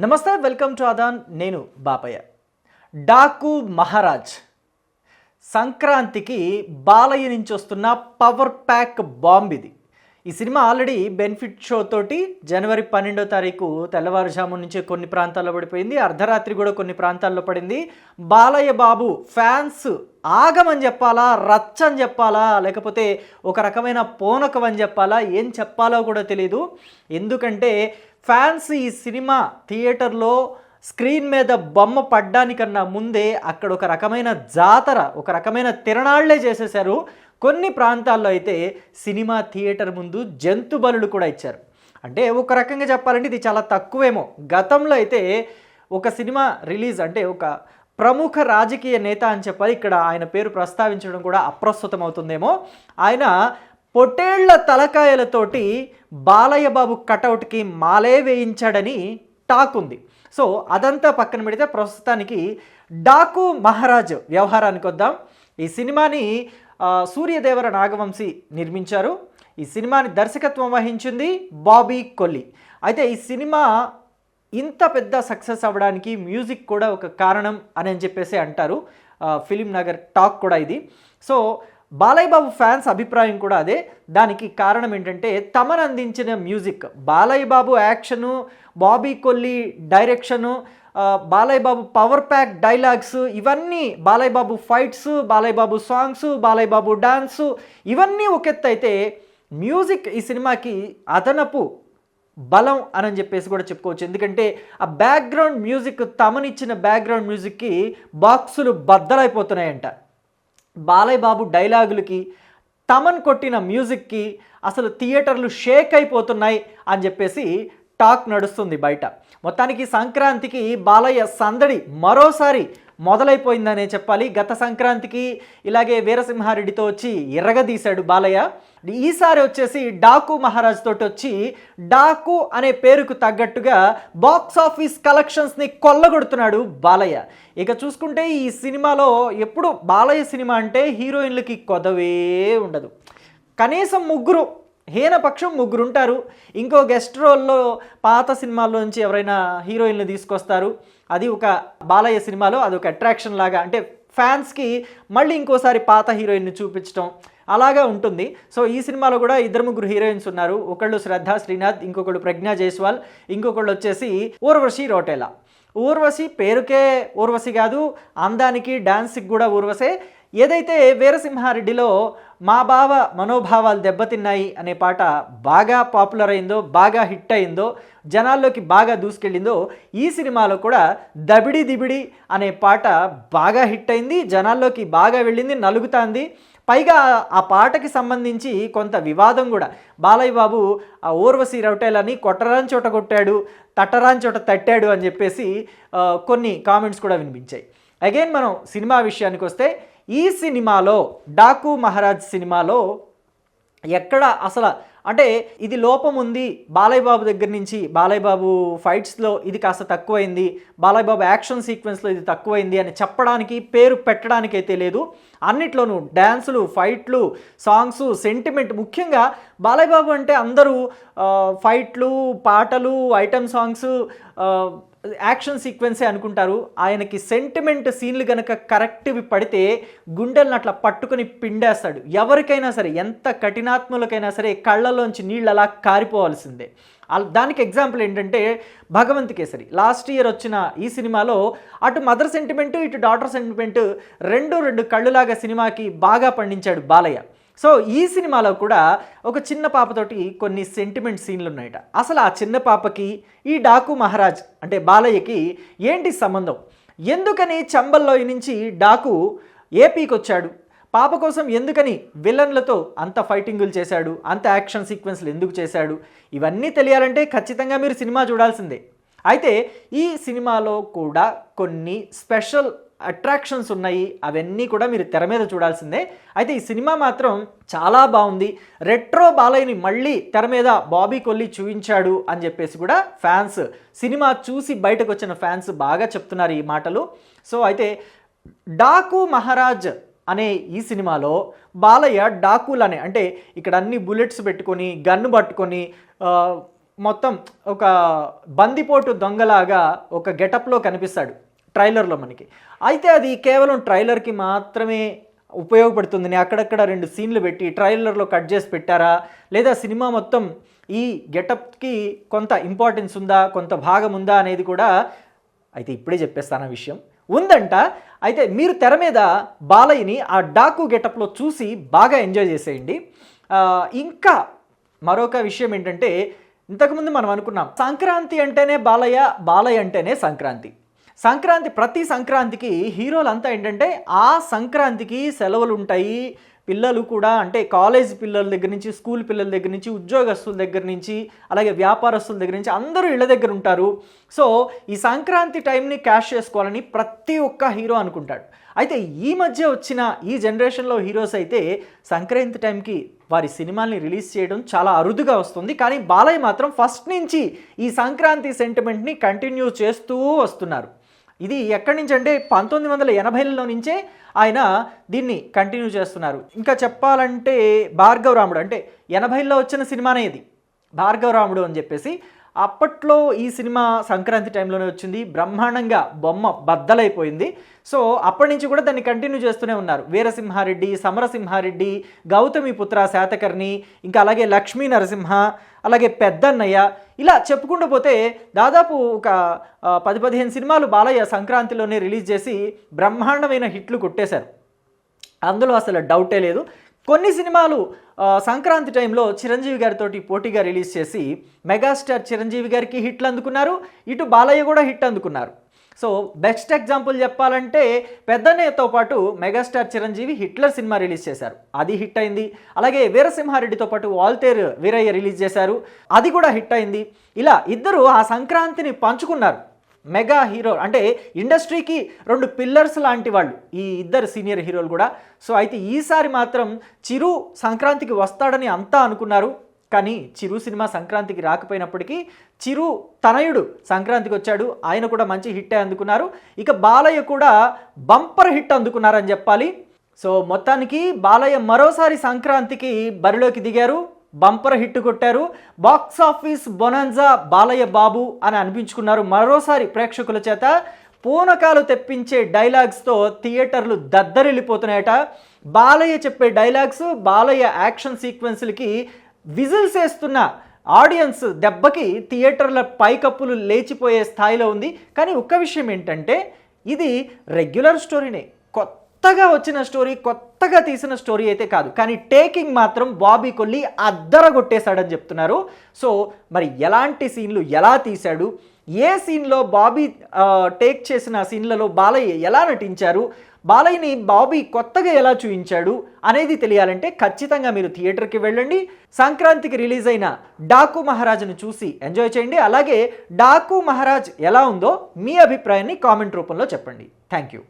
నమస్తే welcome to అదాన్ నేను బాపయ్య. డాకు మహారాజ్ సంక్రాంతికి బాలయ్య నుంచి వస్తున్న పవర్ ప్యాక్ బాంబ్ ఇది ఈ సినిమా ఆల్రెడీ బెనిఫిట్ షో తోటి జనవరి పన్నెండో తారీఖు తెల్లవారుజాము నుంచి కొన్ని ప్రాంతాల్లో పడిపోయింది. అర్ధరాత్రి కూడా కొన్ని ప్రాంతాల్లో పడింది. బాలయ్య బాబు ఫ్యాన్స్ ఆగమని చెప్పాలా రచ్చ అని చెప్పాలా లేకపోతే ఒక రకమైన పోనకం అని చెప్పాలా ఏం చెప్పాలో కూడా తెలియదు ఎందుకంటే ఫ్యాన్స్ ఈ సినిమా థియేటర్లో స్క్రీన్ మీద బొమ్మ పడ్డానికన్నా ముందే అక్కడ ఒక రకమైన జాతర ఒక రకమైన తిరణాళ్ళే చేసేశారు. కొన్ని ప్రాంతాల్లో అయితే సినిమా థియేటర్ ముందు జంతు బలులు కూడా ఇచ్చారు. అంటే ఒక రకంగా చెప్పాలంటే ఇది చాలా తక్కువేమో. గతంలో అయితే ఒక సినిమా రిలీజ్ అంటే ఒక ప్రముఖ రాజకీయ నేత అని చెప్పాలి ఇక్కడ ఆయన పేరు ప్రస్తావించడం కూడా అప్రస్తుతం అవుతుందేమో ఆయన పొటేళ్ళ తలకాయలతోటి బాలయ్య బాబు కటౌట్కి మాలే వేయించాడని టాక్ ఉంది. సో అదంతా పక్కన పెడితే ప్రస్తుతానికి డాకు మహారాజ్ వ్యవహారానికి వద్దాం. ఈ సినిమాని సూర్యదేవర నాగవంశీ నిర్మించారు. ఈ సినిమాని దర్శకత్వం వహించింది బాబీ కొల్లి. అయితే ఈ సినిమా ఇంత పెద్ద సక్సెస్ అవ్వడానికి మ్యూజిక్ కూడా ఒక కారణం అని చెప్పేసి అంటారు. ఫిలిం నగర్ టాక్ కూడా ఇది. సో బాలయ్య బాబు ఫ్యాన్స్ అభిప్రాయం కూడా అదే. దానికి కారణం ఏంటంటే తమను అందించిన music. Balayya Babu action Bobby Kolli direction Balayya Babu power pack dialogues ఇవన్నీ Balayya Babu fights Balayya Babu songs Balayya Babu dance ఇవన్నీ ఒక ఎత్తు అయితే మ్యూజిక్ ఈ సినిమాకి అదనపు బలం అని చెప్పేసి కూడా చెప్పుకోవచ్చు. ఎందుకంటే ఆ బ్యాక్గ్రౌండ్ మ్యూజిక్ తమనిచ్చిన బ్యాక్గ్రౌండ్ మ్యూజిక్కి బాక్సులు బద్దలైపోతున్నాయంట. బాలయ్య బాబు డైలాగులకి తమన్ కొట్టిన మ్యూజిక్కి అసలు థియేటర్లు షేక్ అయిపోతున్నాయి అని చెప్పేసి టాక్ నడుస్తుంది బయట. మొత్తానికి సంక్రాంతికి బాలయ్య సందడి మరోసారి మొదలైపోయిందనే చెప్పాలి. గత సంక్రాంతికి ఇలాగే వీరసింహారెడ్డితో వచ్చి ఎర్రగదీశాడు బాలయ్య. ఈసారి వచ్చేసి డాకు మహారాజ్ తోటి వచ్చి డాకు అనే పేరుకు తగ్గట్టుగా బాక్స్ ఆఫీస్ కలెక్షన్స్ని కొల్లగొడుతున్నాడు బాలయ్య. ఇక చూసుకుంటే ఈ సినిమాలో ఎప్పుడు బాలయ్య సినిమా అంటే హీరోయిన్లకి కొదవే ఉండదు. కనీసం ముగ్గురు హీనపక్షం ముగ్గురు ఉంటారు ఇంకో గెస్ట్ రోల్లో పాత సినిమాల్లో నుంచి ఎవరైనా హీరోయిన్లు తీసుకొస్తారు. అది ఒక బాలయ్య సినిమాలో అది ఒక అట్రాక్షన్ లాగా అంటే ఫ్యాన్స్కి మళ్ళీ ఇంకోసారి పాత హీరోయిన్ని చూపించడం అలాగా ఉంటుంది. సో ఈ సినిమాలో కూడా ఇద్దరు ముగ్గురు హీరోయిన్స్ ఉన్నారు. ఒకళ్ళు శ్రద్ధ శ్రీనాథ్ ఇంకొకళ్ళు ప్రజ్ఞా జైస్వాల్ ఇంకొకళ్ళు వచ్చేసి ఊర్వశి రోటేలా. ఊర్వశి పేరుకే ఊర్వశి కాదు అందానికి డాన్స్కి కూడా ఊర్వశే. ఏదైతే వీరసింహారెడ్డిలో మా బావ మనోభావాలు దెబ్బతిన్నాయి అనే పాట బాగా పాపులర్ అయిందో బాగా హిట్ అయిందో జనాల్లోకి బాగా దూసుకెళ్ళిందో ఈ సినిమాలో కూడా దబిడి దిబిడి అనే పాట బాగా హిట్ అయింది జనాల్లోకి బాగా వెళ్ళింది నలుగుతాంది. పైగా ఆ పాటకి సంబంధించి కొంత వివాదం కూడా. బాలయ్య బాబు ఆ ఊర్వశి రౌటేలని కొట్టరాని చోట కొట్టాడు తట్టరాని చోట తట్టాడు అని చెప్పేసి కొన్ని కామెంట్స్ కూడా వినిపించాయి. అగైన్ మనం సినిమా విషయానికి వస్తే ఈ సినిమాలో డాకు మహారాజ్ సినిమాలో ఎక్కడ అసలు అంటే ఇది లోపం ఉంది బాలయ్య బాబు దగ్గర నుంచి బాలయ్య బాబు ఫైట్స్లో ఇది కాస్త తక్కువైంది బాలయ్య బాబు యాక్షన్ సీక్వెన్స్లో ఇది తక్కువైంది అని చెప్పడానికి పేరు పెట్టడానికి అయితే లేదు. అన్నిట్లోనూ డ్యాన్సులు ఫైట్లు సాంగ్స్ సెంటిమెంట్ ముఖ్యంగా బాలయ్య బాబు అంటే అందరూ ఫైట్లు పాటలు ఐటమ్ సాంగ్స్ యాక్షన్ సీక్వెన్సే అనుకుంటారు. ఆయనకి సెంటిమెంట్ సీన్లు కనుక కరెక్ట్వి పడితే గుండెలను అట్లా పట్టుకొని పిండేస్తాడు. ఎవరికైనా సరే ఎంత కఠినాత్ములకైనా సరే కళ్ళలోంచి నీళ్ళు అలా కారిపోవాల్సిందే దానికి ఎగ్జాంపుల్ ఏంటంటే భగవంత్ కేసరి. లాస్ట్ ఇయర్ వచ్చిన ఈ సినిమాలో అటు మదర్ సెంటిమెంట్ ఇటు డాటర్ సెంటిమెంట్ రెండు రెండు కళ్ళులాగా సినిమాకి బాగా పండించాడు బాలయ్య. సో ఈ సినిమాలో కూడా ఒక చిన్న పాపతోటి కొన్ని సెంటిమెంట్ సీన్లు ఉన్నాయట. అసలు ఆ చిన్న పాపకి ఈ డాకు మహారాజ్ అంటే బాలయ్యకి ఏంటి సంబంధం? ఎందుకని చంబల్లోయ నుంచి డాకు ఏపీకి వచ్చాడు? పాప కోసం ఎందుకని విలన్లతో అంత ఫైటింగులు చేశాడు? అంత యాక్షన్ సీక్వెన్స్లు ఎందుకు చేశాడు? ఇవన్నీ తెలియాలంటే ఖచ్చితంగా మీరు సినిమా చూడాల్సిందే. అయితే ఈ సినిమాలో కూడా కొన్ని స్పెషల్ అట్రాక్షన్స్ ఉన్నాయి. అవన్నీ కూడా మీరు తెర మీద చూడాల్సిందే. అయితే ఈ సినిమా మాత్రం చాలా బాగుంది. రెట్రో బాలయ్యని మళ్ళీ తెర మీద బాబీ కొల్లి చూపించాడు అని చెప్పేసి కూడా ఫ్యాన్స్ సినిమా చూసి బయటకు వచ్చిన ఫ్యాన్స్ బాగా చెప్తున్నారు ఈ మాటలు. సో అయితే డాకు మహారాజ్ అనే ఈ సినిమాలో బాలయ్య డాకులు అనే అంటే ఇక్కడ అన్ని బుల్లెట్స్ పెట్టుకొని గన్ను పట్టుకొని మొత్తం ఒక బందిపోటు దొంగలాగా ఒక గెటప్లో కనిపిస్తాడు. ట్రైలర్లో మనకి. అయితే అది కేవలం ట్రైలర్కి మాత్రమే ఉపయోగపడుతుందని అక్కడక్కడ రెండు సీన్లు పెట్టి ట్రైలర్లో కట్ చేసి పెట్టారా? లేదా సినిమా మొత్తం ఈ గెటప్కి కొంత ఇంపార్టెన్స్ ఉందా? కొంత భాగం ఉందా? అనేది కూడా అయితే ఇప్పుడే చెప్పేస్తాను ఆ విషయం. ఉందంట. అయితే మీరు తెర మీద బాలయ్యని ఆ డాకు గెటప్లో చూసి బాగా ఎంజాయ్ చేసేయండి. ఇంకా మరొక విషయం ఏంటంటే ఇంతకుముందు మనం అనుకున్నాం సంక్రాంతి అంటేనే బాలయ్య బాలయ్య అంటేనే సంక్రాంతి. సంక్రాంతి ప్రతి సంక్రాంతికి హీరోలంతా ఏంటంటే ఆ సంక్రాంతికి సెలవులు ఉంటాయి పిల్లలు కూడా అంటే కాలేజ్ పిల్లల దగ్గర నుంచి స్కూల్ పిల్లల దగ్గర నుంచి ఉద్యోగస్తుల దగ్గర నుంచి అలాగే వ్యాపారస్తుల దగ్గర నుంచి అందరూ ఇళ్ళ దగ్గర ఉంటారు. సో ఈ సంక్రాంతి టైంని క్యాష్ చేసుకోవాలని ప్రతి ఒక్క హీరో అనుకుంటాడు. అయితే ఈ మధ్య వచ్చిన ఈ జనరేషన్లో హీరోస్ అయితే సంక్రాంతి టైంకి వారి సినిమాల్ని రిలీజ్ చేయడం చాలా అరుదుగా వస్తుంది. కానీ బాలయ్య మాత్రం ఫస్ట్ నుంచి ఈ సంక్రాంతి సెంటిమెంట్ని కంటిన్యూ చేస్తూ వస్తున్నారు. ఇది ఎక్కడి నుంచి అంటే పంతొమ్మిది వందల ఎనభైలలో నుంచే ఆయన దీన్ని కంటిన్యూ చేస్తున్నారు. ఇంకా చెప్పాలంటే భార్గవరాముడు అంటే ఎనభైలో వచ్చిన సినిమానే ఇది. భార్గవరాముడు అని చెప్పేసి అప్పట్లో ఈ సినిమా సంక్రాంతి టైంలోనే వచ్చింది. బ్రహ్మాండంగా బొమ్మ బద్దలైపోయింది. సో అప్పటి నుంచి కూడా దాన్ని కంటిన్యూ చేస్తూనే ఉన్నారు. వీరసింహారెడ్డి సమరసింహారెడ్డి గౌతమి పుత్ర శాతకర్ణి ఇంకా అలాగే లక్ష్మీ నరసింహ అలాగే పెద్దన్నయ్య ఇలా చెప్పుకుంటూ పోతే దాదాపు ఒక పది పదిహేను సినిమాలు బాలయ్య సంక్రాంతిలోనే రిలీజ్ చేసి బ్రహ్మాండమైన హిట్లు కొట్టేశారు. అందులో అసలు డౌటే లేదు. కొన్ని సినిమాలు సంక్రాంతి టైంలో చిరంజీవి గారితో పోటీగా రిలీజ్ చేసి మెగాస్టార్ చిరంజీవి గారికి హిట్లు అందుకున్నారు ఇటు బాలయ్య కూడా హిట్ అందుకున్నారు. సో బెస్ట్ ఎగ్జాంపుల్ చెప్పాలంటే పెద్దన్నయ్యతో పాటు megastar Chiranjeevi Hitler cinema release చేశారు. అది హిట్ అయింది. అలాగే వీరసింహారెడ్డితో పాటు వాల్తేర్ వీరయ్య రిలీజ్ చేశారు. అది కూడా హిట్ అయింది. ఇలా ఇద్దరు ఆ సంక్రాంతిని పంచుకున్నారు. మెగా హీరో అంటే ఇండస్ట్రీకి రెండు పిల్లర్స్ లాంటి వాళ్ళు ఈ ఇద్దరు సీనియర్ హీరోలు కూడా. సో అయితే ఈసారి మాత్రం చిరు సంక్రాంతికి వస్తాడని అంతా అనుకున్నారు. కానీ చిరు సినిమా సంక్రాంతికి రాకపోయినప్పటికీ చిరు తనయుడు సంక్రాంతికి వచ్చాడు. ఆయన కూడా మంచి హిట్టే అందుకున్నారు. ఇక బాలయ్య కూడా బంపర్ హిట్ అందుకున్నారని చెప్పాలి. సో మొత్తానికి బాలయ్య మరోసారి సంక్రాంతికి బరిలోకి దిగారు. బంపర్ హిట్ కొట్టారు. Box office bonanza Balayya Babu అని అనిపించుకున్నారు మరోసారి ప్రేక్షకుల చేత. పూనకాలు తెప్పించే డైలాగ్స్తో థియేటర్లు దద్దరిల్లిపోతున్నాయట. బాలయ్య చెప్పే డైలాగ్స్ బాలయ్య యాక్షన్ సీక్వెన్స్లకి విజిల్స్ వేస్తున్న ఆడియన్స్ దెబ్బకి థియేటర్ల పైకప్పులు లేచిపోయే స్థాయిలో ఉంది. కానీ ఒక్క విషయం ఏంటంటే ఇది రెగ్యులర్ స్టోరీనే. కొత్తగా వచ్చిన స్టోరీ కొత్తగా తీసిన స్టోరీ అయితే కాదు. కానీ టేకింగ్ మాత్రం బాబీ కొల్లి అద్దరగొట్టేశాడని చెప్తున్నారు. సో మరి ఎలాంటి సీన్లు ఎలా తీశాడు? ఏ సీన్లో బాబీ టేక్ చేసిన సీన్లలో బాలయ్య ఎలా నటించారు? బాలయ్యని బాబీ కొత్తగా ఎలా చూపించాడు అనేది తెలియాలంటే ఖచ్చితంగా మీరు థియేటర్కి వెళ్ళండి. సంక్రాంతికి రిలీజ్ అయిన డాకు మహారాజ్ను చూసి ఎంజాయ్ చేయండి. అలాగే డాకు మహారాజ్ ఎలా ఉందో మీ అభిప్రాయాన్ని కామెంట్ రూపంలో చెప్పండి. Thank you.